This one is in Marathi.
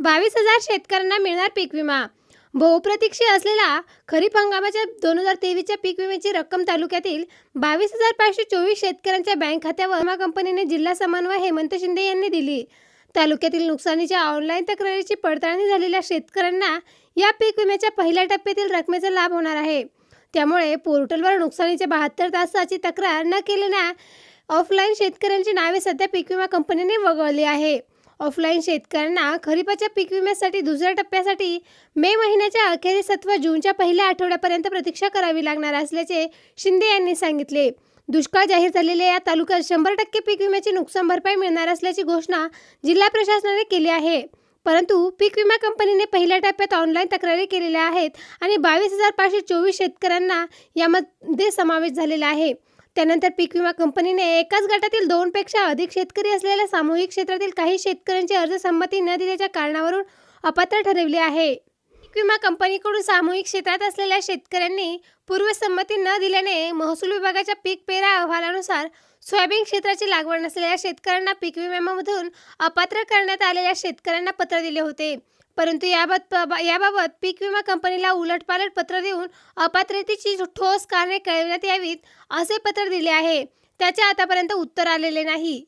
बावीस हजार शेतकऱ्यांना मिळणार पीक विमा. बहुप्रतीक्षित असलेला खरीप हंगामाच्या दोन हजार तेवीसच्या पीक विम्याची रक्कम तालुक्यातील बावीस हजार पाचशे चोवीस शेतकऱ्यांच्या बँक खात्यावर विमा कंपनीने जिल्हा समन्वय हेमंत शिंदे यांनी दिली. तालुक्यातील नुकसानीच्या ऑनलाईन तक्रारीची पडताळणी झालेल्या शेतकऱ्यांना या पीक विम्याच्या पहिल्या टप्प्यातील रकमेचा लाभ होणार आहे. त्यामुळे पोर्टलवर नुकसानीच्या बहात्तर तासाची तक्रार न केलेल्या ऑफलाईन शेतकऱ्यांची नावे सध्या पीक विमा कंपनीने वगळली आहे. ऑफलाईन शेतकऱ्यांना खरीपाच्या पीक विम्यासाठी दुसऱ्या टप्प्यासाठी मे महिन्याच्या अखेरीस अथवा जूनच्या पहिल्या आठवड्यापर्यंत प्रतीक्षा करावी लागणार असल्याचे शिंदे यांनी सांगितले. दुष्काळ जाहीर झालेल्या या तालुक्यात शंभर टक्के पीक विम्याची नुकसान भरपाई मिळणार असल्याची घोषणा जिल्हा प्रशासनाने केली आहे. परंतु पीक विमा कंपनीने पहिल्या टप्प्यात ऑनलाईन तक्रारी केलेल्या आहेत आणि बावीस हजार पाचशे चोवीस शेतकऱ्यांना यामध्ये समावेश झालेला आहे. त्यानंतर पीक विमा कंपनीने एकाच गटातील दोनपेक्षा अधिक शेतकरी असलेल्या सामूहिक क्षेत्रातील काही शेतकऱ्यांची अर्ज संमती न दिल्याच्या कारणावरून अपात्र ठरवले आहे. विमा कंपनीकडून सामूहिक क्षेत्रात असलेल्या शेतकऱ्यांनी पूर्वसंमती न दिल्याने महसूल विभागाच्या पीक पेरा अहवालानुसार सोयाबीन क्षेत्राची लागवड नसलेल्या शेतकऱ्यांना पीक विम्यामधून अपात्र करण्यात आलेल्या शेतकऱ्यांना पत्र दिले होते. परंतु याबाबत याबाबत पीक विमा कंपनीला उलटपालट पत्र देऊन अपात्रतेची ठोस कारणे कळविण्यात यावीत असे पत्र दिले आहे. त्याचे आतापर्यंत उत्तर आलेले नाही.